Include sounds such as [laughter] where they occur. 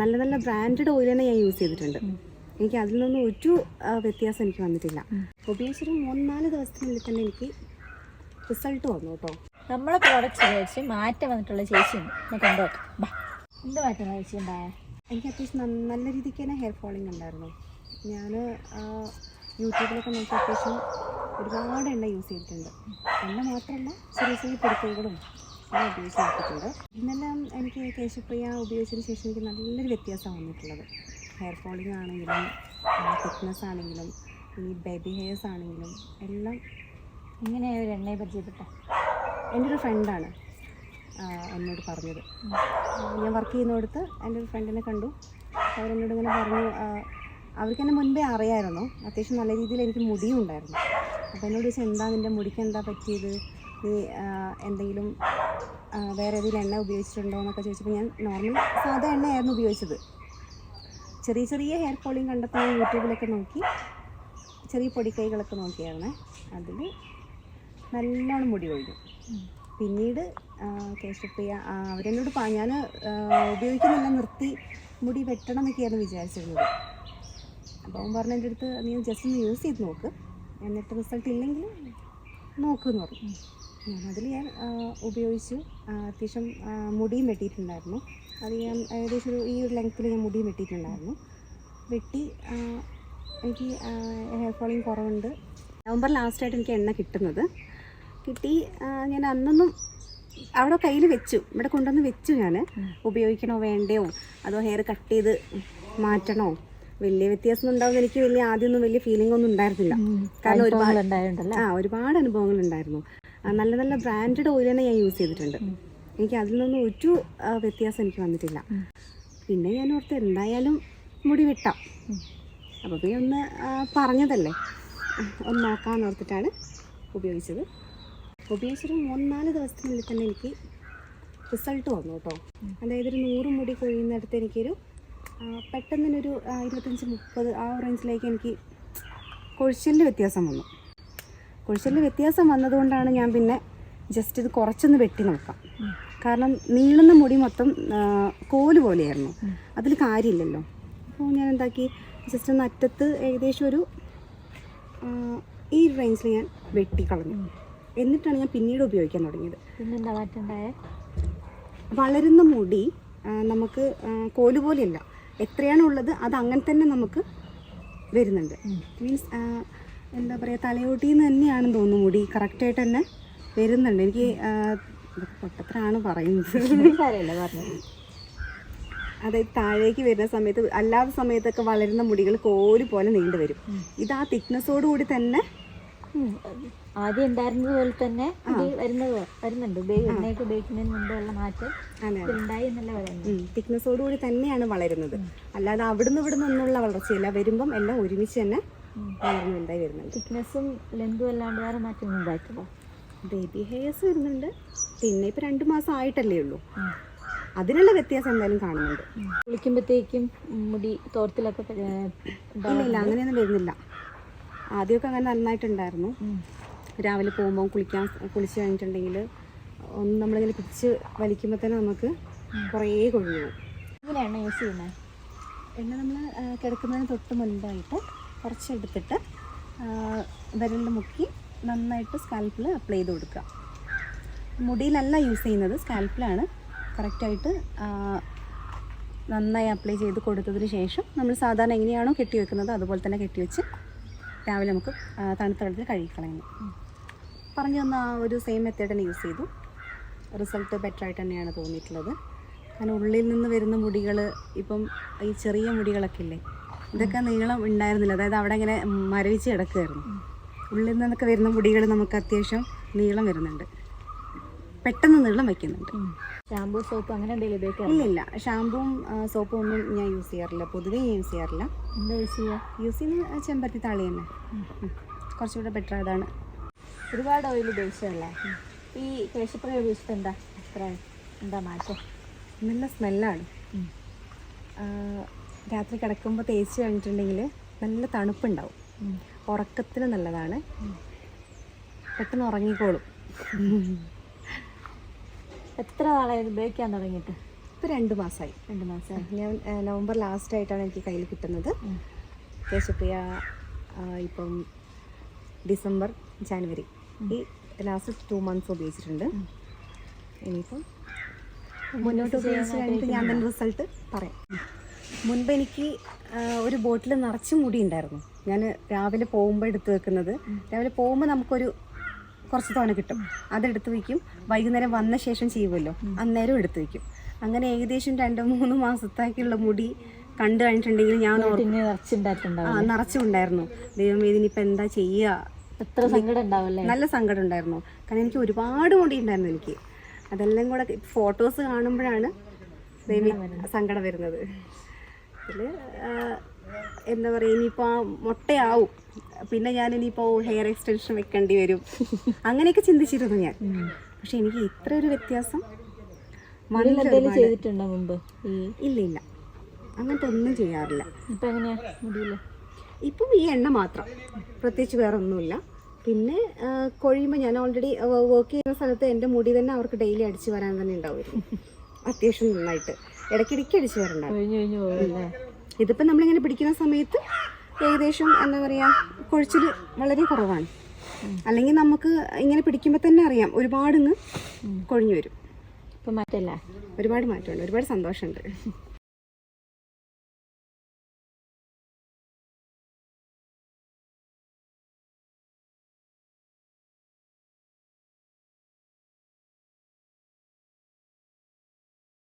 നല്ല നല്ല branded oil തന്നെ ഞാൻ യൂസ് ചെയ്തിട്ടുണ്ട്. എനിക്ക് അതിൽ നിന്നും ഒരു വ്യത്യാസം എനിക്ക് വന്നിട്ടില്ല. ഉപയോഗിച്ചൊരു മൂന്നാൽ ദിവസത്തിനുള്ളിൽ തന്നെ എനിക്ക് റിസൾട്ട് വന്നു കേട്ടോ. നമ്മളെ പ്രോഡക്റ്റ് ഉപയോഗിച്ച് മാറ്റം വന്നിട്ടുള്ള ചേച്ചിയുണ്ട് ബാ. എന്ത് മാറ്റം ചേച്ചി ഉണ്ടായേ? എനിക്ക് അത്യാവശ്യം നല്ല രീതിക്ക് തന്നെ ഹെയർ ഫോളിങ് ഉണ്ടായിരുന്നു. ഞാൻ യൂട്യൂബിലൊക്കെ നോക്കി അത്യാവശ്യം ഒരുപാട് എണ്ണ യൂസ് ചെയ്തിട്ടുണ്ട്. എണ്ണ മാത്രമല്ല ചെറിയ ചെറിയ പൊടിക്കൈകളും എല്ലാം ഉപയോഗിച്ച് നോക്കിയിട്ടുണ്ട് ഇന്നെല്ലാം എനിക്ക് കേശുപ്രിയ ഉപയോഗിച്ചതിന് ശേഷം എനിക്ക് നല്ലൊരു വ്യത്യാസമാണ് വന്നിട്ടുള്ളത്. ഹെയർ ഫോളിങ് ആണെങ്കിലും തിക്നെസ് ആണെങ്കിലും ഈ ബേബി ഹെയർസ് ആണെങ്കിലും എല്ലാം ഇങ്ങനെ ഒരു എണ്ണയെ പരിചയപ്പെട്ട എന്റെ ഒരു ഫ്രണ്ടാണ് എന്നോട് പറഞ്ഞത്. ഞാൻ വർക്ക് ചെയ്യുന്നിടത്ത് എന്റെ ഒരു ഫ്രണ്ടിനെ കണ്ടു. അവരെന്നോട് ഇങ്ങനെ പറഞ്ഞു അവർക്ക് എന്നെ മുൻപേ അറിയായിരുന്നു. അത്യാവശ്യം നല്ല രീതിയിൽ എനിക്ക് മുടിയും ഉണ്ടായിരുന്നു അപ്പോൾ എന്നോട് ചോദിച്ചാൽ എന്താ നിന്റെ മുടിക്ക് എന്താ പറ്റിയത്? നീ എന്തെങ്കിലും വേറെ ഏതെങ്കിലും എണ്ണ ഉപയോഗിച്ചിട്ടുണ്ടോ എന്നൊക്കെ ചോദിച്ചപ്പോൾ ഞാൻ നോർമൽ സാധാ എണ്ണയായിരുന്നു ഉപയോഗിച്ചത്. ചെറിയ ചെറിയ ഹെയർ ഫോളിങ് കണ്ടപ്പോൾ ഞാൻ യൂട്യൂബിലൊക്കെ നോക്കി ചെറിയ പൊടിക്കൈകളൊക്കെ നോക്കിയായിരുന്നേ. അതിൽ നല്ലോണം മുടി കൊഴിഞ്ഞു. പിന്നീട് കേശപ്രിയ അവരെന്നോട് ഞാൻ ഉപയോഗിക്കുന്നില്ല നിർത്തി മുടി വെട്ടണം എന്നൊക്കെയായിരുന്നു വിചാരിച്ചിരുന്നത്. അപ്പോൾ അവൻ പറഞ്ഞ എന്റെ അടുത്ത് നീ ജസ്റ്റ് ഒന്ന് യൂസ് ചെയ്ത് നോക്ക്. എന്നിട്ട് റിസൾട്ട് ഇല്ലെങ്കിൽ നോക്കുമെന്ന് പറഞ്ഞു. അതിൽ ഞാൻ ഉപയോഗിച്ചു. അത്യാവശ്യം മുടിയും വെട്ടിയിട്ടുണ്ടായിരുന്നു. അത് ഞാൻ ഏകദേശം ഒരു ഈ ഒരു ലെങ്ത്തിൽ ഞാൻ മുടിയും വെട്ടിയിട്ടുണ്ടായിരുന്നു. വെട്ടി എനിക്ക് ഹെയർ ഫോളിങ് കുറവുണ്ട്. നവംബർ ലാസ്റ്റായിട്ട് എനിക്ക് എണ്ണ കിട്ടുന്നത്. കിട്ടി ഞാൻ അന്നൊന്നും അവിടെ കയ്യിൽ വെച്ചു. ഇവിടെ കൊണ്ടുവന്ന് വെച്ചു ഞാൻ ഉപയോഗിക്കണോ വേണ്ടയോ? അതോ ഹെയർ കട്ട് ചെയ്ത് മാറ്റണോ? വലിയ വ്യത്യാസം ഉണ്ടാവും എനിക്ക് വലിയ ആദ്യമൊന്നും വലിയ ഫീലിംഗ് ഒന്നും ഉണ്ടായിരുന്നില്ല. കാരണം ഒരുപാട് ആ ഒരുപാട് അനുഭവങ്ങൾ ഉണ്ടായിരുന്നു. നല്ല നല്ല ബ്രാൻഡഡ് ഓയിൽ തന്നെ ഞാൻ യൂസ് ചെയ്തിട്ടുണ്ട്. എനിക്ക് അതിൽ നിന്നും ഒരു വ്യത്യാസം എനിക്ക് വന്നിട്ടില്ല. പിന്നെ ഞാൻ ഓർത്ത് എന്തായാലും മുടി വെട്ടാം. അപ്പോൾ പിന്നെ ഒന്ന് പറഞ്ഞതല്ലേ? ഒന്ന് നോക്കാമെന്ന് ഓർത്തിട്ടാണ് ഉപയോഗിച്ചത്. ഉപയോഗിച്ചൊരു മൂന്നാൽ ദിവസത്തിനുള്ളിൽ തന്നെ എനിക്ക് റിസൾട്ട് വന്നു കേട്ടോ. അതായത് ഒരു നൂറ് മുടി കൊഴിയുന്നിടത്ത് എനിക്കൊരു ആ, പെട്ടെന്ന് തന്നെ ഒരു ആ, ഇരുപത്തഞ്ച് മുപ്പത് ആ റേഞ്ചിലേക്ക് എനിക്ക് കൊഴിച്ചലിൽ വ്യത്യാസം വന്നു. കൊഴിച്ചലിൽ വ്യത്യാസം വന്നതുകൊണ്ടാണ് ഞാൻ പിന്നെ ജസ്റ്റ് ഇത് കുറച്ചൊന്ന് വെട്ടി നോക്കാം. കാരണം നീളുന്ന മുടി മൊത്തം കോൽ പോലെയായിരുന്നു. അതിൽ കാര്യമില്ലല്ലോ. അപ്പോൾ ഞാൻ എന്താക്കി ജസ്റ്റ് ഒന്ന് അറ്റത്ത് ഏകദേശം ഒരു ഈ റേഞ്ചിൽ ഞാൻ വെട്ടി കളഞ്ഞു. എന്നിട്ടാണ് ഞാൻ പിന്നീട് ഉപയോഗിക്കാൻ തുടങ്ങിയത്. പിന്നെന്താ വളരുന്ന മുടി നമുക്ക് കോൽ പോലെയല്ല. എത്രയാണോ ഉള്ളത് അത് അങ്ങനെ തന്നെ നമുക്ക് വരുന്നുണ്ട്. മീൻസ് എന്താ പറയുക തലയോട്ടിൽ നിന്ന് തന്നെയാണെന്ന് തോന്നുന്നു മുടി. കറക്റ്റായിട്ട് തന്നെ വരുന്നുണ്ട്. എനിക്ക് പൊട്ടത്തിലാണ് പറയുന്നത്. [laughs] അതായത് താഴേക്ക് വരുന്ന സമയത്ത് അല്ലാത്ത സമയത്തൊക്കെ വളരുന്ന മുടികൾ കോൽ പോലെ നീണ്ടു വരും ഇത് ആ തിക്നെസ്സോട് കൂടി തന്നെ. ആദ്യം ഉണ്ടായിരുന്നത് പോലെ തന്നെ വരുന്നത് വരുന്നുണ്ട്. എണ്ണയൊക്കെ ഉപയോഗിക്കുന്നതിന് മുമ്പുള്ള മാറ്റം ഉണ്ടായി എന്നല്ല പറയുന്നത്. തിക്നെസ്സോട് കൂടി തന്നെയാണ് വളരുന്നത്. അല്ലാതെ അവിടുന്ന് ഇവിടുന്ന് ഒന്നുള്ള വളർച്ചയില്ല. വരുമ്പം എല്ലാം ഒരുമിച്ച് തന്നെ വളർന്നു വലുതായി വരുന്നുണ്ട്. തിക്നെസ്സും ലെന്തും അല്ലാണ്ട് വേറെ മാറ്റം ഉണ്ടായിട്ടുള്ളൂ ബേബി ഹെയർസ് വരുന്നുണ്ട്. പിന്നെ ഇപ്പൊ രണ്ട് മാസം ആയിട്ടല്ലേ ഉള്ളൂ. അതിനുള്ള വ്യത്യാസം എന്തായാലും കാണുന്നുണ്ട്. കുളിക്കുമ്പോഴത്തേക്കും മുടി തോർത്തിലൊക്കെ ഇല്ല അങ്ങനെയൊന്നും വരുന്നില്ല. ആദ്യമൊക്കെ അങ്ങനെ നന്നായിട്ടുണ്ടായിരുന്നു. രാവിലെ പോകുമ്പോൾ കുളിക്കാൻ കുളിച്ച് കഴിഞ്ഞിട്ടുണ്ടെങ്കിൽ ഒന്ന് നമ്മളിങ്ങനെ പിടിച്ച് വലിക്കുമ്പോൾ തന്നെ നമുക്ക് കുറേ കൊഴിഞ്ഞു എങ്ങനെയാണ് യൂസ് ചെയ്യുന്നത് എണ്ണ നമ്മൾ കിടക്കുന്നതിന് തൊട്ട് മുൻപായിട്ട് കുറച്ചെടുത്തിട്ട് വിരലിൽ മുക്കി നന്നായിട്ട് സ്കാൽപ്പിൽ അപ്ലൈ ചെയ്ത് കൊടുക്കുക. മുടിയിലല്ല യൂസ് ചെയ്യുന്നത് സ്കാൽപ്പിലാണ് കറക്റ്റായിട്ട് നന്നായി അപ്ലൈ ചെയ്ത് കൊടുത്തതിന് ശേഷം നമ്മൾ സാധാരണ എങ്ങനെയാണോ കെട്ടി വെക്കുന്നത് അതുപോലെ തന്നെ കെട്ടി വെച്ച് രാവിലെ നമുക്ക് തണുത്ത വെള്ളത്തിൽ കഴുകിക്കളയുന്നു. പറഞ്ഞു തന്ന ആ ഒരു സെയിം മെത്തേഡ് തന്നെ യൂസ് ചെയ്തു. റിസൾട്ട് ബെറ്റർ ആയിട്ട് തന്നെയാണ് തോന്നിയിട്ടുള്ളത്. കാരണം ഉള്ളിൽ നിന്ന് വരുന്ന മുടികൾ ഇപ്പം ഈ ചെറിയ മുടികളൊക്കെ ഇല്ലേ ഇതൊക്കെ നീളം ഉണ്ടായിരുന്നില്ല. അതായത് അവിടെ ഇങ്ങനെ മരവിച്ച് കിടക്കുമായിരുന്നു ഉള്ളിൽ നിന്നൊക്കെ വരുന്ന മുടികൾ നമുക്ക് അത്യാവശ്യം നീളം വരുന്നുണ്ട്. പെട്ടെന്ന് നീളം വയ്ക്കുന്നുണ്ട് ഷാമ്പൂ സോപ്പ് അങ്ങനെ എന്തെങ്കിലും ഉപയോഗിക്കാം ഇല്ല ഇല്ല ഷാമ്പുവും സോപ്പും ഒന്നും ഞാൻ യൂസ് ചെയ്യാറില്ല. പൊതുവേ യൂസ് ചെയ്യാറില്ല. എന്താ യൂസ് ചെയ്യുക യൂസ് ചെയ്യുന്ന ചെമ്പരത്തി താളി തന്നെ. കുറച്ചുകൂടെ ബെറ്റർ അതാണ്. ഒരുപാട് ഓയിൽ ഉപയോഗിച്ചതല്ലേ? ഈ കേശപ്പുഴ ഉപയോഗിച്ചിട്ട് എന്താ അത്ര എന്താ മാറ്റം? നല്ല സ്മെല്ലാണ്. രാത്രി കിടക്കുമ്പോൾ തേച്ച് കഴിഞ്ഞിട്ടുണ്ടെങ്കിൽ നല്ല തണുപ്പുണ്ടാവും. ഉറക്കത്തിന് നല്ലതാണ്. പെട്ടെന്ന് ഉറങ്ങിക്കോളും. എത്ര നാളായി ഉപയോഗിക്കാൻ തുടങ്ങിയിട്ട്? ഇപ്പൊ രണ്ട് മാസമായി രണ്ട് മാസമായി ഞാൻ നവംബർ ലാസ്റ്റ് ആയിട്ടാണ് എനിക്ക് കയ്യിൽ കിട്ടുന്നത്. കേശപ്രിയ ഇപ്പം ഡിസംബർ ജാനുവരി. ഈ ലാസ്റ്റ് ടു മന്ത്സ് ഉപയോഗിച്ചിട്ടുണ്ട്. ഇനിയിപ്പം മുന്നോട്ട് ഉപയോഗിച്ച് കഴിഞ്ഞിട്ട് ഞാൻ തന്നെ റിസൾട്ട് പറയാം. മുൻപ് എനിക്ക് ഒരു ബോട്ടിൽ നിറച്ച് മുടി ഉണ്ടായിരുന്നു. ഞാൻ രാവിലെ പോകുമ്പോൾ എടുത്ത് വെക്കുന്നത്. രാവിലെ പോകുമ്പോൾ നമുക്കൊരു കുറച്ച് തോന കിട്ടും. അതെടുത്ത് വയ്ക്കും. വൈകുന്നേരം വന്ന ശേഷം ചെയ്യുമല്ലോ അന്നേരം എടുത്ത് വയ്ക്കും. അങ്ങനെ ഏകദേശം രണ്ട് മൂന്ന് മാസത്തേക്കുള്ള മുടി കണ്ടു കഴിഞ്ഞിട്ടുണ്ടെങ്കിൽ ഞാൻ നിറച്ചുണ്ടായിരുന്നു. ദൈവം ഇതിനിപ്പോൾ എന്താ ചെയ്യുക എത്ര സങ്കടം ഉണ്ടാവല്ലേ നല്ല സങ്കടം ഉണ്ടായിരുന്നു. കാരണം എനിക്ക് ഒരുപാട് മുടി ഉണ്ടായിരുന്നു എനിക്ക്. അതെല്ലാം കൂടെ ഫോട്ടോസ് കാണുമ്പോഴാണ് ദേവി സങ്കടം വരുന്നത്. ഇതിൽ എന്താ പറയുക ഇനിയിപ്പോൾ മുട്ടയാവും. പിന്നെ ഞാൻ ഇനിയിപ്പോൾ ഹെയർ എക്സ്റ്റൻഷൻ വെക്കേണ്ടി വരും. അങ്ങനെയൊക്കെ ചിന്തിച്ചിരുന്നു ഞാൻ. പക്ഷെ എനിക്ക് ഇത്ര ഒരു വ്യത്യാസം. ചെയ്തിട്ടുണ്ടോ മുമ്പ്? ഇല്ല ഇല്ല. അങ്ങനത്തെ ഒന്നും ചെയ്യാറില്ല. ഇപ്പൊ എങ്ങനെയാ മുടിയില്ല ഇപ്പം ഈ എണ്ണ മാത്രം. പ്രത്യേകിച്ച് വേറെ ഒന്നുമില്ല പിന്നെ കൊഴിയുമ്പോൾ ഞാൻ ഓൾറെഡി വർക്ക് ചെയ്യുന്ന സ്ഥലത്ത് എന്റെ മുടി തന്നെ അവർക്ക് ഡെയിലി അടിച്ചു വരാൻ തന്നെ ഉണ്ടാവുമായിരുന്നു. അത്യാവശ്യം നന്നായിട്ട്. ഇടയ്ക്കിടയ്ക്ക് അടിച്ചു വരണ്ടാവും ഇതിപ്പോൾ നമ്മളിങ്ങനെ പിടിക്കുന്ന സമയത്ത് ഏകദേശം എന്താ പറയുക കൊഴിച്ചിൽ വളരെ കുറവാണ്. അല്ലെങ്കിൽ നമുക്ക് ഇങ്ങനെ പിടിക്കുമ്പോൾ തന്നെ അറിയാം ഒരുപാട് ഇങ്ങ് കൊഴിഞ്ഞു വരും. ഇപ്പം മാറ്റല്ല ഒരുപാട് മാറ്റമുണ്ട് ഒരുപാട് സന്തോഷമുണ്ട്.